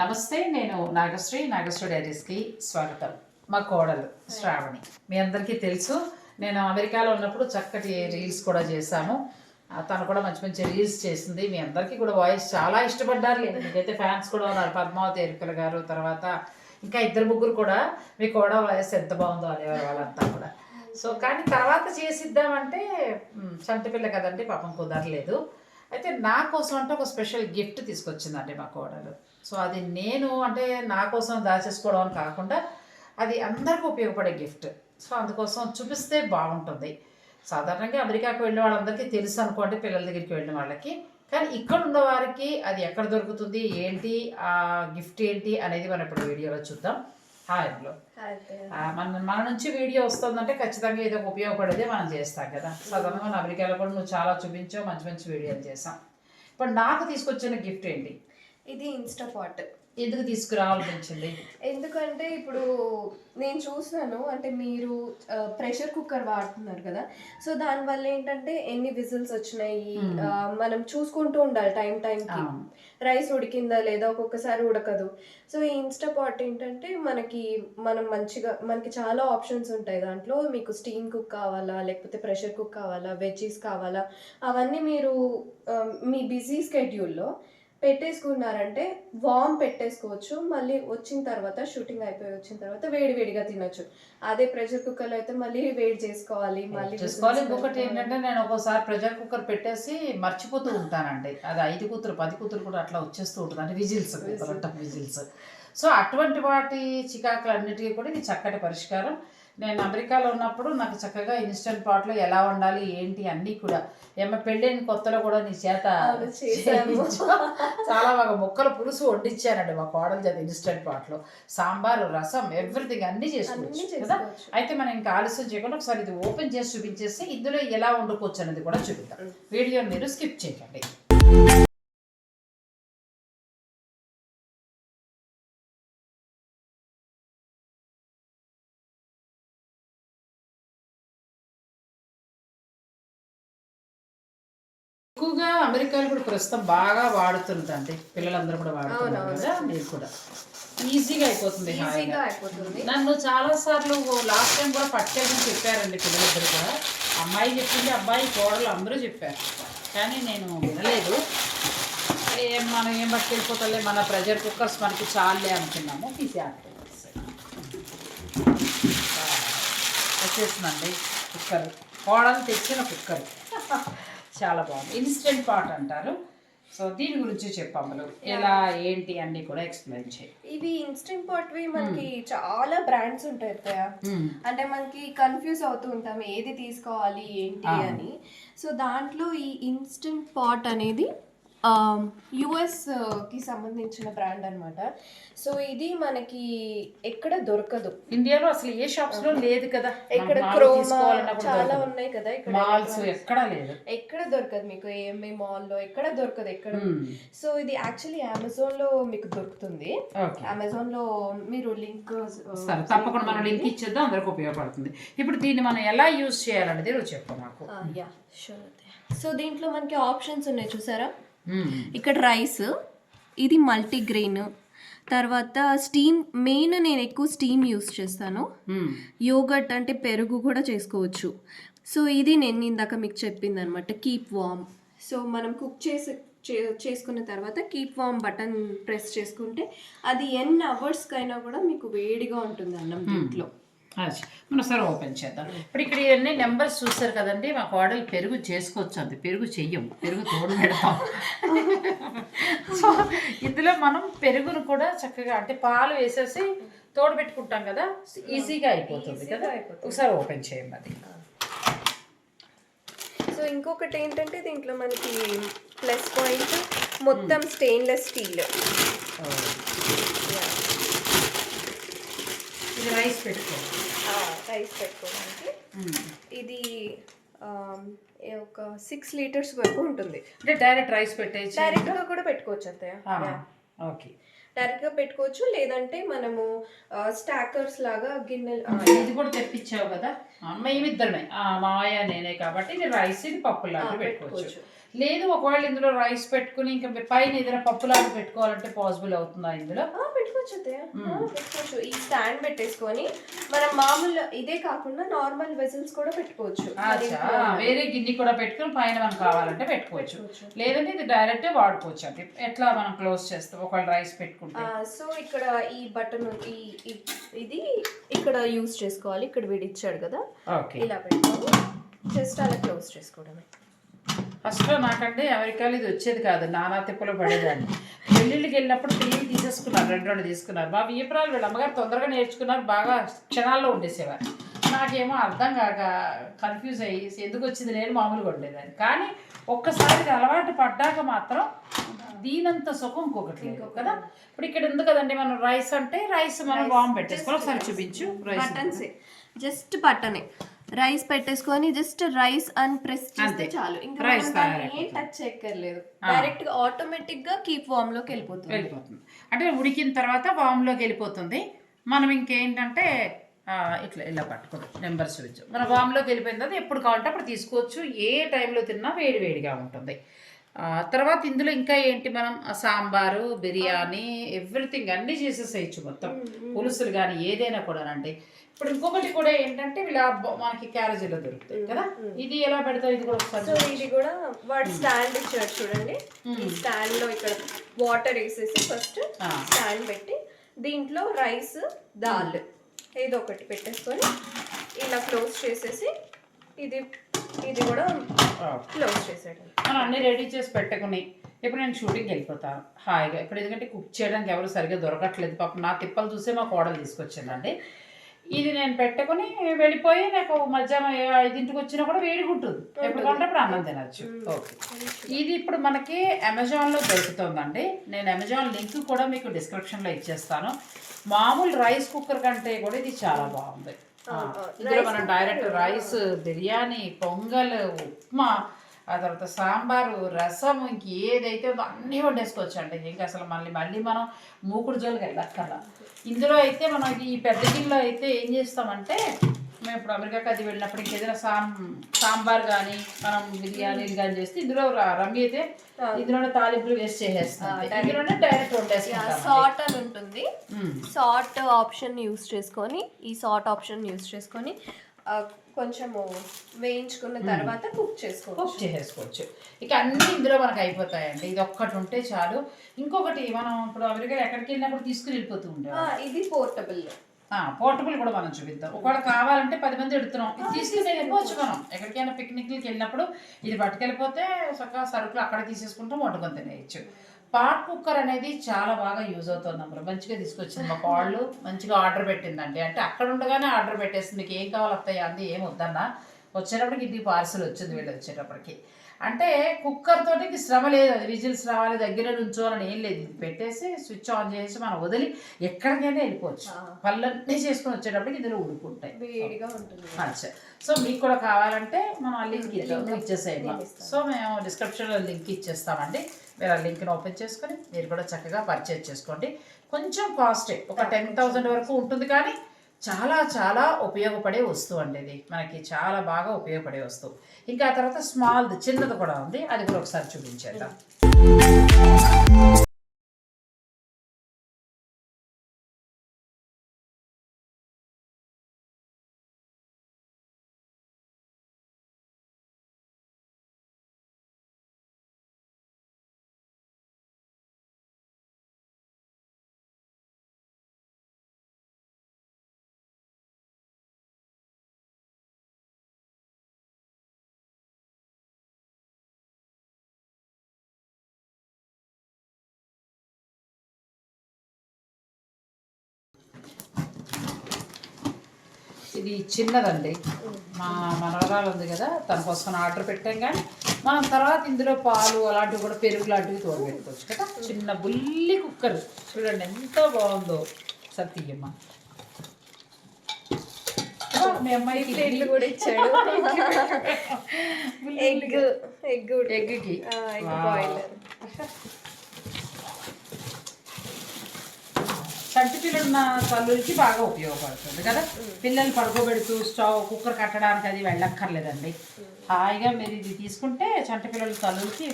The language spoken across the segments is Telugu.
నమస్తే నేను నాగశ్రీ నాగశ్రీ డైరీస్కి స్వాగతం. మా కోడలు శ్రావణి. మీ అందరికీ తెలుసు నేను అమెరికాలో ఉన్నప్పుడు చక్కటి రీల్స్ కూడా చేశాను తను కూడా మంచి మంచి రీల్స్ చేసింది. మీ అందరికీ కూడా వాయిస్ చాలా ఇష్టపడ్డారు. లేదు మీకైతే ఫ్యాన్స్ కూడా ఉన్నారు. పద్మావతి ఎరుకల గారు తర్వాత ఇంకా ఇద్దరు ముగ్గురు కూడా మీ కూడా వాయిస్ ఎంత బాగుందో అనేవారు వాళ్ళంతా కూడా. సో కానీ తర్వాత చేసిద్దామంటే చంటిపిల్ల కదండి పాపం కుదరలేదు. అయితే నా కోసం అంటే ఒక స్పెషల్ గిఫ్ట్ తీసుకొచ్చిందండి మా కోడలు. సో అది నేను అంటే నా కోసం దాచేసుకోవడం అని కాకుండా అది అందరికీ ఉపయోగపడే గిఫ్ట్. సో అందుకోసం చూపిస్తే బాగుంటుంది. సాధారణంగా అమెరికాకు వెళ్ళిన వాళ్ళందరికీ తెలుసు అనుకోండి పిల్లల దగ్గరికి వెళ్ళిన వాళ్ళకి. కానీ ఇక్కడ ఉన్న వారికి అది ఎక్కడ దొరుకుతుంది ఏంటి ఆ గిఫ్ట్ ఏంటి అనేది మనం ఇప్పుడు వీడియోలో చూద్దాం. హాయ్ అందులో ఆ, మన మన నుంచి వీడియో వస్తుందంటే ఖచ్చితంగా ఒక ఉపయోగపడేదే మనం చేస్తాం కదా. సాధారణంగా మన అమెరికాలో కూడా నువ్వు చాలా చూపించావు మంచి మంచి వీడియోలు చేసాం ఇప్పుడు నాకు తీసుకొచ్చిన గిఫ్ట్ ఏంటి? ఇది ఇన్స్టా పాట్ ఎందుకు తీసుకురావాలనిపించింది? ఎందుకంటే ఇప్పుడు నేను చూసాను అంటే మీరు ప్రెషర్ కుక్కర్ వాడుతున్నారు కదా. సో దానివల్ల ఏంటంటే ఎన్ని విజిల్స్ వచ్చినాయి ఆ, మనం చూసుకుంటూ ఉండాలి టైం టైంకి. రైస్ ఉడికిందా లేదా ఒక్కొక్కసారి ఉడకదు. సో ఈ ఇన్స్టా పాట్ ఏంటంటే మనకి మనం మంచిగా మనకి చాలా ఆప్షన్స్ ఉంటాయి దాంట్లో. మీకు స్టీమ్ కుక్ కావాలా లేకపోతే ప్రెషర్ కుక్ కావాలా వెజ్జీస్ కావాలా అవన్నీ మీరు మీ బిజీ స్కెడ్యూల్లో పెట్టేసుకున్నారంటే వామ్ పెట్టేసుకోవచ్చు మళ్ళీ వచ్చిన తర్వాత షూటింగ్ అయిపోయి వచ్చిన తర్వాత వేడి వేడిగా తినొచ్చు. అదే ప్రెషర్ కుక్కర్లో అయితే మళ్ళీ వేడి చేసుకోవాలి మళ్ళీ చేసుకోవాలి. ఇంకొకటి ఏంటంటే నేను ఒక్కోసారి ప్రెషర్ కుక్కర్ పెట్టేసి మర్చిపోతూ ఉంటానండి. అది ఐదు కూతురు పది కూతురు కూడా అట్లా వచ్చేస్తూ ఉంటుంది. అంటే విజిల్స్ విజిల్స్. సో అటువంటి వాటి చికాకులన్నిటికీ కూడా ఇది చక్కటి పరిష్కారం. నేను అమెరికాలో ఉన్నప్పుడు నాకు చక్కగా ఇన్స్టెంట్ పాట్లో ఎలా వండాలి ఏంటి అన్నీ కూడా. ఏమో పెళ్ళైన కొత్తలో కూడా నీ చేత. చాలా బాగా ముక్కల పులుసు వండించానండి మా కోడలు చేత ఇన్స్టెంట్ పాట్లో. సాంబారు రసం ఎవ్రీథింగ్ అన్నీ చేసుకోవచ్చు కదా? అయితే మనం ఇంకా ఆలస్యం చేయకుండా ఒకసారి ఇది ఓపెన్ చేసి చూపించేసి ఇందులో ఎలా వండుకోవచ్చు అనేది కూడా చూపిద్దాం. వీడియోని మీరు స్కిప్ చేయకండి. ఎక్కువగా అమెరికాలో ఇప్పుడు ప్రస్తుతం బాగా వాడుతుందండి పిల్లలందరూ కూడా వాడుతున్నారు కదా మీరు కూడా. ఈజీగా అయిపోతుంది ఈజీగా అయిపోతుంది. నన్ను చాలా సార్లు లాస్ట్ టైం కూడా పట్టుకెళ్ళని చెప్పారండి పిల్లలిద్దరు కూడా. అమ్మాయి చెప్పింది అబ్బాయి కోడలు అందరూ చెప్పారు. కానీ నేను వినలేదు. ఏం మనం ఏం పట్టుకెళ్ళిపోతాలే మన ప్రెషర్ కుక్కర్స్ మనకి చాలే అనుకున్నాము. తీసి వచ్చేసిందండి కుక్కర్. కోడలు తెచ్చిన కుక్కర్. చాలా బాగుంది. ఇన్స్టెంట్ పాట్ అంటారు. సో దీని గురించి చెప్పమ్మలు. ఎలా ఏంటి అన్నీ కూడా ఎక్స్ప్లెయిన్ చేయి. ఇవి ఇన్స్టెంట్ పాట్వి మనకి చాలా బ్రాండ్స్ ఉంటాయి అత్తయ్య. అంటే మనకి కన్ఫ్యూజ్ అవుతూ ఉంటాం ఏది తీసుకోవాలి ఏంటి అని. సో దాంట్లో ఈ ఇన్స్టెంట్ పాట్ అనేది యుఎస్కి సంబంధించిన బ్రాండ్ అన్నమాట. సో ఇది మనకి ఎక్కడ దొరకదు. ఇండియాలో అసలు ఏ షాప్స్లో లేదు కదా. ఇక్కడ క్రోమా చాలా. ఉన్నాయి కదా ఇక్కడ మాల్స్ ఎక్కడా లేదు. ఎక్కడ దొరకదు మీకు ఏఎంఐ మాల్లో ఎక్కడ దొరకదు ఎక్కడ Hmm. సో ఇది యాక్చువల్లీ అమెజాన్లో మీకు దొరుకుతుంది. అమెజాన్లో మీరు లింక్ సరే తప్పకుండా మనం లింక్ ఇచ్చేద్దాం అందరికి ఉపయోగపడుతుంది. ఇప్పుడు దీన్ని మనం ఎలా యూజ్ చేయాలనేది నువ్వు చెప్పు నాకు యా షూర్ సో దీంట్లో మనకి ఆప్షన్స్ ఉన్నాయి చూసారా. ఇక్కడ రైస్ ఇది మల్టీగ్రెయిన్. తర్వాత స్టీమ్ మెయిన్ నేను ఎక్కువ స్టీమ్ యూస్ చేస్తాను. మ్మ్. యోగట్ అంటే పెరుగు కూడా చేసుకోవచ్చు. సో ఇది నేను ఇందాక మీకు చెప్పింది అనమాట కీప్ వామ్ సో మనం కుక్ చేసి చే- చేసుకున్న తర్వాత కీప్ వామ్ బటన్ ప్రెస్ చేసుకుంటే అది ఎన్ని అవర్స్కైనా కూడా మీకు వేడిగా ఉంటుంది అన్నం దీంట్లో. అచ్చా. మనం సరే ఓపెన్ చేద్దాం. ఇప్పుడు ఇక్కడ ఇవన్నీ నెంబర్స్ చూసారు కదండి మా కోడలు పెరుగు చేసుకోవచ్చు అంది పెరుగు చెయ్యం పెరుగు తోడు పెడతాం. సో ఇందులో మనం పెరుగును కూడా చక్కగా అంటే పాలు వేసేసి తోడు పెట్టుకుంటాం కదా. ఈజీగా అయిపోతుంది కదా. ఒకసారి ఓపెన్ చేయండి అది. సో ఇంకొకటి ఏంటంటే దీంట్లో మనకి ప్లస్ పాయింట్ మొత్తం స్టెయిన్లెస్ స్టీల్ రైస్ పెట్టుకో. రైస్ పెట్టుకోవడానికి. ఇది ఒక సిక్స్ లీటర్స్ వరకు ఉంటుంది. అంటే డైరెక్ట్ రైస్ పెట్టేసి డైరెక్ట్గా కూడా పెట్టుకోవచ్చు అత్తయ్య ఓకే. డైరెక్ట్గా పెట్టుకోవచ్చు లేదంటే మనము స్టాకర్స్ లాగా గిన్నెలు ఇది కూడా తెప్పించావు కదా? అమ్మ ఇద్దరమే మాయ నేనే కాబట్టి ఇది రైస్ ఇది పప్పు లాంటివి పెట్టుకోవచ్చు. పెట్టుకోవచ్చు. లేదు ఒకవేళ ఇందులో రైస్ పెట్టుకుని ఇంకా పైన ఏదైనా పప్పులాగా పెట్టుకోవాలంటే పాసిబుల్ అవుతుందా ఇందులో? పెట్టుకోవచ్చు. ఈ స్టాండ్ పెట్టేసుకొని మనం మామూలు ఇదే కాకుండా నార్మల్ వెజల్స్ కూడా పెట్టుకోవచ్చు. వేరే గిన్నె కూడా పెట్టుకుని పైన మనం కావాలంటే పెట్టుకోవచ్చు. లేదంటే ఇది డైరెక్ట్ వాడుకోవచ్చు అది ఎట్లా మనం క్లోజ్ చేస్తాం? ఒకవేళ రైస్ పెట్టుకుంటే. సో ఇక్కడ ఈ బటన్ ఈ ఇది ఇక్కడ యూజ్ చేసుకోవాలి. ఇక్కడ విడిచ్చాడు కదా. ఓకే. ఇలా పెట్టుకొని జస్ట్ అలా క్లోజ్ చేసుకోవడమే. ఫస్ట్ నాకంటే అమెరికాలో ఇది వచ్చేది కాదు నానా తిప్పలు పడేదాన్ని. పెళ్ళిళ్ళకి వెళ్ళినప్పుడు పిల్లలు తీసేసుకున్నారు రెండు రెండు తీసుకున్నారు. మా వీపరాలు వీళ్ళ అమ్మగారు తొందరగా నేర్చుకున్నారు బాగా క్షణాల్లో ఉండేసేవారు. నాకేమో అర్థం కాక కన్ఫ్యూజ్ అయ్యి ఎందుకు వచ్చింది నేను మామూలుగా ఉండేదాన్ని. కానీ ఒక్కసారి అలవాటు పడ్డాక మాత్రం దీనంత సుఖం ఇంకొకటి కదా? ఇప్పుడు ఇక్కడ ఉంది కదండి మనం రైస్ అంటే రైస్ మనం బాంబు పెట్టేసుకోవాలి. ఒకసారి చూపించు రైస్ బటన్స్ జస్ట్ బటనే రైస్ పెట్టేసుకొని జస్ట్ రైస్ అని ప్రెస్ చేస్తే. చాలు. ఇంకా తయారైపోతుంది. ఏం టచ్ చేయక్కర్లేదు. డైరెక్ట్గా ఆటోమేటిక్గా కీప్ వామ్లోకి వెళ్ళిపోతుంది. వెళ్ళిపోతుంది. అంటే ఉడికిన తర్వాత వామ్లోకి వెళ్ళిపోతుంది. మనం ఇంకేంటంటే ఇట్లా ఇలా పట్టుకోవడం నెంబర్ స్విచ్. మన వామ్లోకి వెళ్ళిపోయిన తర్వాత ఎప్పుడు కావాలంటే అప్పుడు తీసుకోవచ్చు. ఏ టైంలో తిన్నా వేడి వేడిగా ఉంటుంది. తర్వాత ఇందులో ఇంకా ఏంటి మనం? సాంబారు బిర్యానీ ఎవ్రీథింగ్ అన్నీ చేసేసేయచ్చు మొత్తం. పులుసులు కానీ ఏదైనా కూడానండి. ఇప్పుడు ఇంకొకటి కూడా ఏంటంటే ఇలా మనకి క్యారేజీలో దొరుకుతాయి కదా? ఇది ఎలా పెడతావు ఇది కూడా సో ఒకసారి ఇది కూడా వాడు స్టాండ్ ఇచ్చాడు చూడండి. ఈ స్టాండ్లో ఇక్కడ వాటర్ వేసేసి ఫస్ట్. స్టాండ్ పెట్టి దీంట్లో రైస్ దాల్ ఏదో ఒకటి పెట్టేసుకొని ఇలా క్లోజ్ చేసేసి ఇది ఇది కూడా. క్లోజ్ చేసాడు మనం అన్నీ రెడీ చేసి పెట్టుకుని ఇప్పుడు నేను షూటింగ్కి వెళ్ళిపోతాను హాయిగా. ఇప్పుడు ఎందుకంటే కుక్ చేయడానికి ఎవరు సరిగ్గా దొరకట్లేదు. పాపం నా తిప్పలు చూసే మా కోడలు తీసుకొచ్చిందండి. ఇది నేను పెట్టుకుని వెళ్ళిపోయి నాకు మధ్యాహ్నం ఐదింటికి వచ్చినా కూడా వేడిగా ఉంటుంది. ఎప్పుడు కంటే అప్పుడు అన్నం తినచ్చు ఓకే. ఇది ఇప్పుడు మనకి అమెజాన్లో దొరుకుతుందండి. నేను అమెజాన్ లింక్ కూడా మీకు డిస్క్రిప్షన్లో ఇచ్చేస్తాను. మామూలు రైస్ కుక్కర్ కంటే కూడా ఇది చాలా బాగుంది. ఇందులో మనం డైరెక్ట్ రైస్ బిర్యానీ పొంగల్ ఉప్మా ఆ తర్వాత సాంబారు రసం ఇంక ఏదైతే ఉందో అన్నీ వండేసుకోవచ్చు అండి ఇంకా అసలు మళ్ళీ మళ్ళీ మనం మూకుడు జోలికి వెళ్ళక్కర్లా. ఇందులో అయితే మనం ఈ పెద్ద గిన్నెలో అయితే ఏం చేస్తామంటే మేము ఇప్పుడు అమెరికాకి అది వెళ్ళినప్పుడు ఇంకేదైనా సాం సాంబార్ కానీ మనం బిర్యానీలు కానీ చేస్తే ఇందులో రమ్మి అయితే ఇందులోనే తాలింపులు వేస్ట్ చేసేస్తాం. ఇందులోనే డైరెక్ట్ వండేసుకుంటాం సాట్ అని ఉంటుంది. సాట్ ఆప్షన్ యూస్ చేసుకొని ఈ సాట్ ఆప్షన్ యూస్ చేసుకొని కొంచెము వేయించుకున్న తర్వాత కుక్ చేసుకోవచ్చు. కుక్ చేసేసుకోవచ్చు ఇక అన్నీ ఇందులో మనకు అయిపోతాయండి. ఇది ఒక్కటి ఉంటే చాలు. ఇంకొకటి మనం ఇప్పుడు అమెరికా ఎక్కడికి వెళ్ళినప్పుడు తీసుకుని వెళ్ళిపోతూ ఉంటాం. ఇది పోర్టబుల్. పోర్టబుల్ కూడా మనం చూపిద్దాం. ఒకవేళ కావాలంటే పది మంది ఎడుతున్నాం ఇది తీసుకుని వెళ్ళిపోవచ్చు మనం. ఎక్కడికైనా పిక్నిక్లకి వెళ్ళినప్పుడు ఇది పట్టుకెళ్ళిపోతే చక్కగా సరుకులు అక్కడ తీసేసుకుంటాం వండుకొని తినేయచ్చు. పాట్ కుక్కర్ అనేది చాలా బాగా యూజ్ అవుతుంది అమ్మ. మంచిగా తీసుకొచ్చింది మా కాళ్ళు మంచిగా ఆర్డర్ పెట్టిందండి. అంటే అక్కడ ఉండగానే ఆర్డర్ పెట్టేసింది మీకు ఏం కావాలి అత్తయ్య అంది ఏం వద్దన్నా. వచ్చేటప్పటికి ఇది పార్సల్ వచ్చింది వీళ్ళు వచ్చేటప్పటికి. అంటే కుక్కర్ తోటి ఇంక శ్రమ లేదు. అది విజిల్స్ రావాలి దగ్గర నుంచోవాలని ఏం లేదు. ఇది పెట్టేసి స్విచ్ ఆన్ చేసి మనం వదిలి ఎక్కడికైనా వెళ్ళిపోవచ్చు. పళ్ళన్నీ చేసుకొని వచ్చేటప్పటికి ఇందులో ఉడుకుంటాయి వేడిగా ఉంటుంది. అచ్చా. సో మీకు కూడా కావాలంటే మనం ఆ లింక్ ఇద్దాం. ఇచ్చేసేయమ్మా సో మేము డిస్క్రిప్షన్లో లింక్ ఇచ్చేస్తామండి. మీరు ఆ లింక్ని ఓపెన్ చేసుకొని మీరు కూడా చక్కగా పర్చేజ్ చేసుకోండి. కొంచెం కాస్టే ఒక టెన్ థౌజండ్ వరకు ఉంటుంది కానీ చాలా చాలా ఉపయోగపడే వస్తువు అండి ఇది. మనకి చాలా బాగా ఉపయోగపడే వస్తువు. ఇంకా ఆ తర్వాత స్మాల్ది చిన్నది కూడా ఉంది. అది కూడా ఒకసారి చూపించేద్దాం. ఇది చిన్నదండి. మా మనవరాలు ఉంది కదా తన కోసం ఆర్డర్ పెట్టాం కానీ మనం తర్వాత ఇందులో పాలు అలాంటివి కూడా పెరుగు లాంటివి తోడు పెట్టుకోవచ్చు కదా. చిన్న బుల్లి కుక్కర్. చూడండి ఎంత బాగుందో సత్యమ్మ. మీ అమ్మాయికి ప్లేట్లు కూడా ఇచ్చాడు. ఎగ్ ఎగ్ ఎగ్కి. ఎగ్ బాయిలర్ చంటి పిల్లలు ఉన్న తల్లులకి బాగా ఉపయోగపడుతుంది కదా? పిల్లలు పడుకోబెడుతూ స్టవ్ కుక్కర్ కట్టడానికి అది వెళ్ళక్కర్లేదండి. హాయిగా మీరు ఇది తీసుకుంటే చంటి పిల్లల తల్లులకి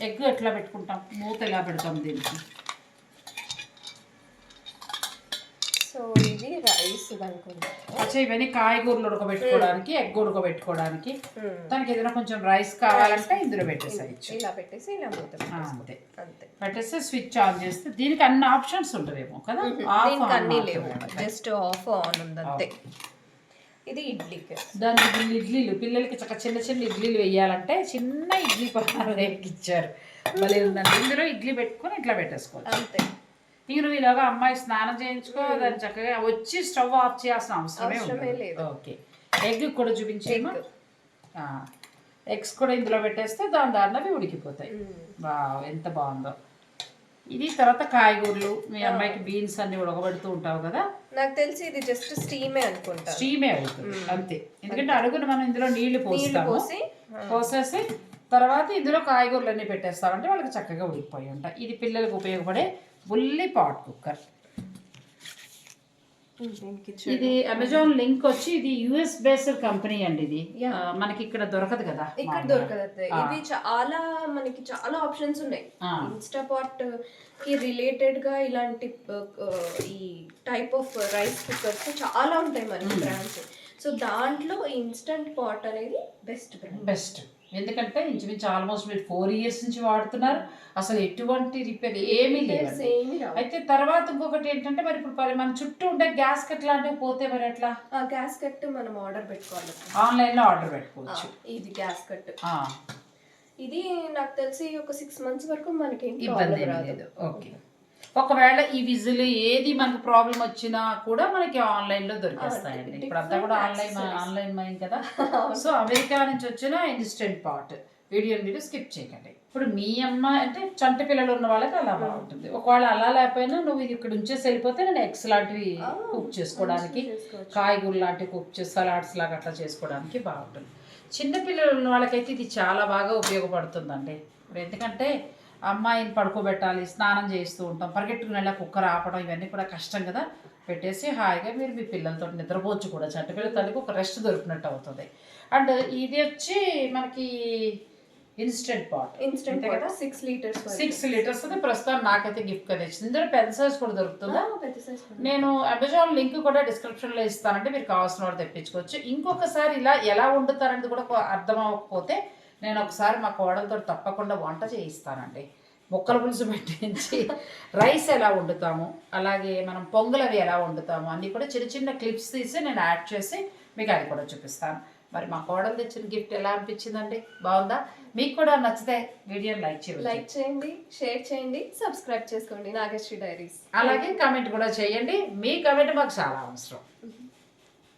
ఎగ్ ఎట్లా పెట్టుకుంటాం? మూత ఎలా పెడతాం దీనికి? సో ఇది రైస్ అచ్చా ఇవన్నీ కాయగూరలు ఉడకబెట్టుకోవడానికి ఎగ్ ఉడకబెట్టుకోవడానికి దానికి ఏదైనా కొంచెం రైస్ కావాలంటే ఇందులో పెట్టేసేయచ్చు. ఇలా పెట్టేసి ఇలా. అంతే. అంతే. పెట్టేస్తే స్విచ్ ఆన్ చేస్తే దీనికి అన్ని ఆప్షన్స్ ఉంటాయేమో కదా? దీనికి అన్నీ లేవు. జస్ట్ ఆఫ్ ఆన్ ఉంది అంతే. ఇది ఇడ్లీకి దాని ఇడ్లీ ఇడ్లీలు. పిల్లలకి చక్క చిన్న చిన్న ఇడ్లీలు వేయాలంటే చిన్న ఇడ్లీ పహారు ఇచ్చారు భలే ఉందండి. ఇందులో ఇడ్లీ పెట్టుకొని ఇట్లా పెట్టేసుకోవచ్చు. అంతే. ఇంక నువ్వు ఇలాగా అమ్మాయి స్నానం చేయించుకో దాన్ని చక్కగా వచ్చి స్టవ్ ఆఫ్ చేయాల్సిన అవసరమే లేదు. ఓకే. ఎగ్ కూడా చూపించేమా ఎగ్స్ కూడా ఇందులో పెట్టేస్తే దాని దారినవి ఉడికిపోతాయి. వా ఎంత బాగుందో. ఇది తర్వాత కాయగూరలు మీ అమ్మాయికి బీన్స్ అన్ని ఉడకబెడుతూ ఉంటావు కదా? నాకు తెలిసి ఇది జస్ట్ స్టీమే అనుకుంటా. స్టీమే అవుతుంది అంతే. ఎందుకంటే అడుగున మనం ఇందులో నీళ్ళు పోస్తాము. పోసి పోసేసి తర్వాత ఇందులో కాయగూరలు అన్ని పెట్టేస్తామంటే వాళ్ళకి చక్కగా ఉడికిపోయి ఉంటాయి. ఇది పిల్లలకు ఉపయోగపడే బుల్లి పాట్ కుక్కర్. ఇది అమెజాన్ లింక్ వచ్చి ఇది యుఎస్ బేస్డ్ కంపెనీ అండి ఇది. మనకి ఇక్కడ దొరకదు కదా ఇక్కడ దొరకదు ఇవి చాలా మనకి చాలా ఆప్షన్స్ ఉన్నాయి. ఆ. ఇన్స్టాపాట్కి రిలేటెడ్గా ఇలాంటి ఈ టైప్ ఆఫ్ రైస్ కుక్కర్స్ చాలా ఉంటాయి మనకి బ్రాండ్స్ సో దాంట్లో ఇన్స్టంట్ పాట్ అనేది బెస్ట్ బ్రాండ్ బెస్ట్ ఎందుకంటే ఇంచుమించు ఆల్మోస్ట్ మీరు ఫోర్ ఇయర్స్ నుంచి వాడుతున్నారు. అసలు ఎటువంటి రిపేర్ ఏమీ రావు. అయితే తర్వాత ఇంకొకటి ఏంటంటే మరి ఇప్పుడు మన చుట్టూ ఉండే గ్యాస్ కట్ లాంటివి పోతే మరి ఎట్లా? ఆ గ్యాస్ కట్ మనం ఆర్డర్ పెట్టుకోవాలి. ఆన్లైన్లో ఆర్డర్ పెట్టుకోవచ్చు. ఇది గ్యాస్ కట్ ఇది నాకు తెలిసి ఒక సిక్స్ మంత్స్ వరకు మనకి ఇబ్బంది రాదు. లేదు. ఓకే. ఒకవేళ ఈ విజిల్ ఏది మనకు ప్రాబ్లం వచ్చినా కూడా మనకి ఆన్లైన్లో దొరికేస్తాయండి ఇప్పుడు అంతా కూడా ఆన్లైన్ ఆన్లైన్ మైన్ కదా. సో అమెరికా నుంచి వచ్చిన ఇన్స్టెంట్ పాట్ వీడియోని మీరు స్కిప్ చేయకండి. ఇప్పుడు మీ అమ్మ అంటే చంటి పిల్లలు ఉన్న వాళ్ళకి అలా బాగుంటుంది. ఒకవేళ అలా లేకపోయినా నువ్వు ఇది ఇక్కడ ఉంచేసి వెళ్ళిపోతే నేను ఎగ్స్ లాంటివి కుక్ చేసుకోవడానికి. కాయగూరలు లాంటివి కుక్ చేసి సలాడ్స్ లాగా అట్లా చేసుకోవడానికి బాగుంటుంది. చిన్న పిల్లలు ఉన్న వాళ్ళకైతే ఇది చాలా బాగా ఉపయోగపడుతుందండి. ఇప్పుడు ఎందుకంటే అమ్మాయిని పడుకోబెట్టాలి స్నానం చేస్తూ ఉంటాం పరిగెట్టుకుని వెళ్ళా కుక్కర్ ఆపడం ఇవన్నీ కూడా కష్టం కదా. పెట్టేసి హాయిగా మీరు మీ పిల్లలతో నిద్రపోవచ్చు కూడా. చంటి పిల్లల తల్లికి ఒక రెస్ట్ దొరికినట్టు అవుతుంది. అండ్ ఇది వచ్చి మనకి instant pot instant water six litres six litres అది ప్రస్తుతం నాకైతే గిఫ్ట్గా తెచ్చింది. ఇందులో పెన్సిల్స్ కూడా దొరుకుతుందా? పెద్ద సైజ్ నేను అమెజాన్ లింక్ కూడా డిస్క్రిప్షన్లో ఇస్తానంటే మీరు కావాల్సిన వాడు తెప్పించుకోవచ్చు. ఇంకొకసారి ఇలా ఎలా వండుతారనేది కూడా అర్థం అవ్వకపోతే నేను ఒకసారి మా కోడలతో తప్పకుండా వంట చేయిస్తానండి. ముక్కల పులుసు పెట్టించి రైస్ ఎలా వండుతాము అలాగే మనం పొంగల్ అవి ఎలా వండుతాము అన్నీ కూడా చిన్న చిన్న క్లిప్స్ తీసి నేను యాడ్ చేసి మీకు అది కూడా చూపిస్తాను. మరి మా కోడలు తెచ్చిన గిఫ్ట్ ఎలా అనిపించిందండి? బాగుందా? మీకు కూడా నచ్చితే వీడియోని లైక్ చేయండి. లైక్ చేయండి షేర్ చేయండి సబ్స్క్రైబ్ చేసుకోండి నాగశ్రీ డైరీస్. అలాగే కామెంట్ కూడా చేయండి. మీ కామెంట్ మాకు చాలా అవసరం.